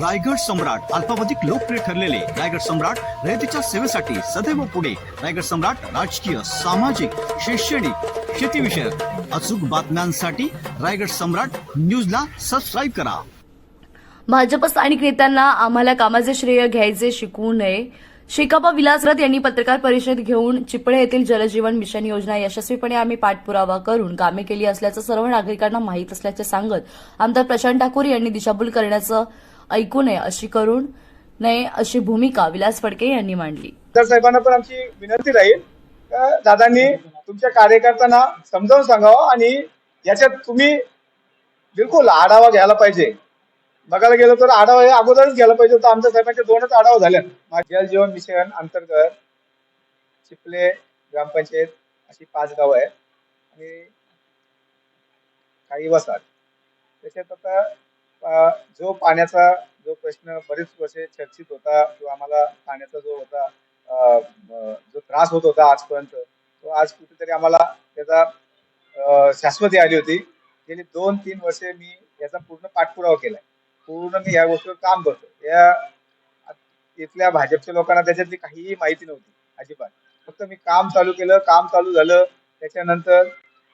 रायगड सम्राट अल्पावधिक लोकप्रिय ठरलेले रायगड सम्राट रयतेच्या सेवेसाठी सदैव पुढे. रायगड सम्राट राजकीय सामाजिक शैक्षणिक शेतीविषयक अचूक बातम्यांसाठी रायगड सम्राट न्यूजला सबस्क्राईब करा. भाजप स्थानिक नेत्यांना आम्हाला कामाचे श्रेय घ्यायचे शिकवू नये. शेकापा विलासरथ यांनी पत्रकार परिषद घेऊन चिपळे येथील जलजीवन मिशन योजना यशस्वीपणे आम्ही पाठपुरावा करून कामे केली असल्याचं सर्व नागरिकांना माहीत असल्याचे सांगत आमदार प्रशांत ठाकूर यांनी दिशाभूल करण्याचं ऐकू नये अशी करून नये अशी भूमिका विलास फडके यांनी मांडली. तर साहेबांना पण आमची विनंती राहील. दादांनी तुमच्या कार्यकर्त्यांना समजावून सांगावं आणि याच्यात तुम्ही बिलकुल आढावा घ्यायला पाहिजे. बघायला गेलो तर आढावा हे अगोदरच घ्यायला पाहिजे होता. आमच्या साहेबांचे दोनच आढावा झाले जल जीवन मिशन अंतर्गत चिपले ग्रामपंचायत अशी पाच गावं आहेत. आणि काही वसाहत. त्याच्यात आता जो पाण्याचा जो प्रश्न बरेच वर्षे चर्चित होता किंवा आम्हाला पाण्याचा जो होता अं, जो त्रास होत होता आजपर्यंत तो आज कुठेतरी आम्हाला त्याचा अं, शाश्वती आली होती. गेली दोन तीन वर्षे मी याचा पूर्ण पाठपुरावा केलाय. पूर्ण मी या गोष्टीवर काम करतो. या इथल्या भाजपच्या लोकांना त्याच्यातली काहीही माहिती नव्हती अजिबात. फक्त मी काम चालू केलं काम चालू झालं. त्याच्यानंतर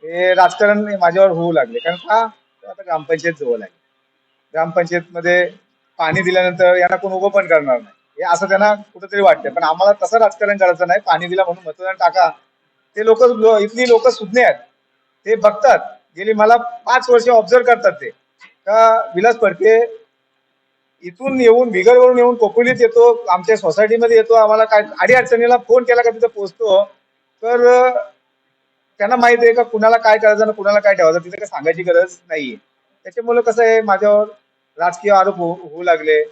हे राजकारण माझ्यावर होऊ लागले. कारण का? आता ग्रामपंचायत जवळ आहे ग्रामपंचायतमध्ये पाणी दिल्यानंतर यांना कोण उभं पण करणार नाही. हे असं त्यांना कुठंतरी वाटतंय. पण आम्हाला तसं राजकारण करायचं नाही. पाणी दिला म्हणून मतदान टाका. ते लोक इथली लोक सुज्ञ आहेत. ते बघतात. गेली मला पाच वर्ष ऑब्झर्व करतात ते. का विलास फडके इथून येऊन बिगरवरून येऊन कोकणीत येतो आमच्या सोसायटीमध्ये येतो. आम्हाला काय आडी अडचणीला फोन केला का तिथं पोहोचतो. तर त्यांना माहिती आहे का कुणाला काय करायचं आणि कुणाला काय ठेवायचं? तिथे काही सांगायची गरज नाहीये. त्याच्यामुळे कसं आहे माझ्यावर राजकीय आरोप हो- होऊ लागले.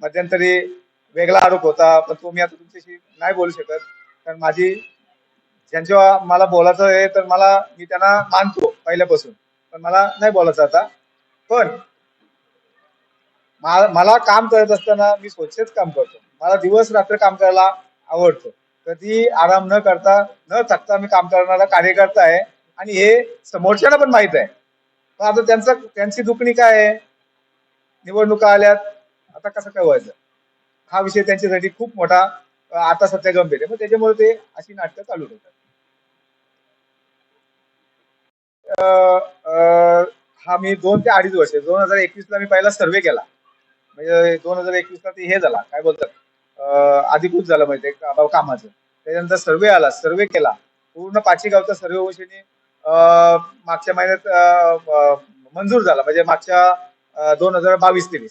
मध्यंतरी वेगळा आरोप होता पण तो मी आता तुमच्याशी नाही बोलू शकत. कारण माझी ज्यांच्या मला बोलायचं आहे तर मला मी त्यांना मानतो पहिल्यापासून. पण मला नाही बोलायचं आता. पण मला काम करत असताना मी स्वच्छच काम करतो. मला दिवस रात्र काम करायला आवडतो. कधी आराम न करता न थकता मी काम करणारा कार्यकर्ता आहे. आणि हे समोरच्यांना पण माहीत आहे. पण आता त्यांचं त्यांची दुखणी काय आहे? निवडणुका आल्यात. आता कसं काय व्हायचं? हा विषय त्यांच्यासाठी खूप मोठा आता सध्या गंभीर आहे. मग त्याच्यामुळे ते अशी नाटकं चालू ठेवतात. हा मी दोन ते अडीच वर्ष दोन हजार एकवीस ला मी पहिला सर्वे केला. म्हणजे दोन हजार एकवीस ला ते हे झाला. काय बोलतात? अधिकृत झालं म्हणजे कामाचं. त्याच्यानंतर सर्वे आला सर्वे केला. पूर्ण पाचशे गावचा सर्वे वशिनी मागच्या महिन्यात मंजूर झाला. म्हणजे मागच्या दोन हजार बावीस तेवीस.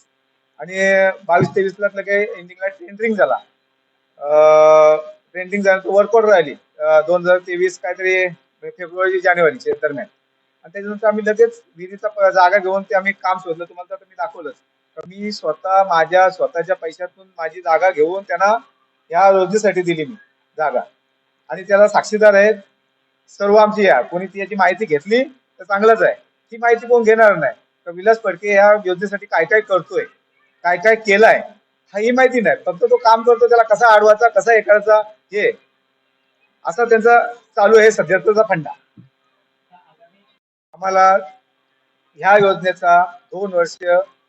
आणि बावीस तेवीसला काही एंडिंगला टेंडरिंग झाला. ट्रेंडिंग झाल्यानंतर वर्कआउट राहिली दोन हजार तेवीस काहीतरी फेब्रुवारी जानेवारीच्या दरम्यान. आणि त्याच्यानंतर आम्ही लगेच विहिरीचा प- जागा घेऊन ते आम्ही काम शोधलं. तुम्हाला तर मी दाखवलंच. तर मी स्वतः माझ्या स्वतःच्या पैशातून माझी जागा घेऊन त्यांना या योजनेसाठी दिली मी जागा. आणि त्याला साक्षीदार आहेत सर्व आमची या. कोणी ती याची माहिती घेतली तर चांगलंच आहे. ती माहिती कोण घेणार नाही? तर विलास फडके या योजनेसाठी काय काय करतोय काय काय केलंय हा ही माहिती नाही. फक्त तो काम करतो त्याला कसा अडवायचा कसा हे करायचा हे. असा त्यांचा चालू आहे सध्याचा फंडा. आम्हाला ह्या योजनेचा दोन वर्ष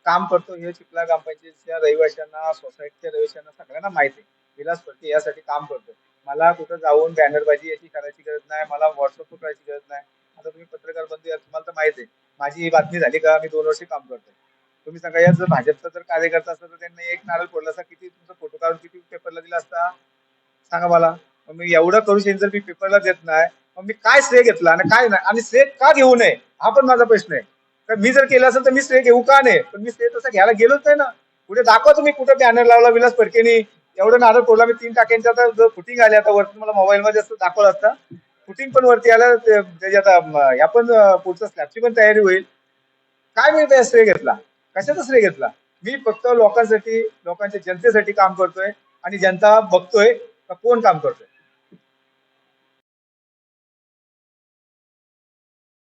काम करतो हे चिखला ग्रामपंचायतच्या रहिवाशांना सोसायटीच्या रहिवाशांना सगळ्यांना माहिती आहे. विलास फडके यासाठी काम करतो मला कुठं जाऊन बॅनरबाजी याची करायची गरज नाही मला व्हॉट्सअप करायची गरज नाही. आता तुम्ही पत्रकार बंधू या तुम्हाला तर माहिती आहे. माझी ही बातमी झाली का मी दोन वर्षी काम करतोय. तुम्ही सांगा या जर भाजपचा जर कार्यकर्ता असता तर त्यांनी एक नारळ फोडला असता किती तुमचा फोटो काढून किती पेपरला दिला असता? सांगा मला. मग मी एवढं करू शकेन जर मी पेपरला देत नाही मग मी काय श्रेय घेतला आणि काय नाही? आणि श्रेय का घेऊ नये? हा पण माझा प्रश्न आहे. तर मी जर केलं असेल तर मी श्रेय घेऊ का नाही पण मी श्रेय तसं घ्यायला गेलोच नाही ना. कुठे दाखवा तुम्ही कुठे बॅनर लावला विलास फडकेनी एवढं नारळ फोडला मी तीन टाक्यांच्या आता फुटिंग आली आता वरती मला मोबाईल मध्ये असं दाखवलं असतं. फुटिंग पण वरती आलं ते- त्याची आता या पण अं, पुढचं स्लॅबची पण तयारी होईल. काय मी त्या श्रेय घेतला? कशाचा श्रेय घेतला? मी फक्त लोकांसाठी लोकांच्या जनतेसाठी काम करतोय आणि जनता बघतोय कोण काम करतोय?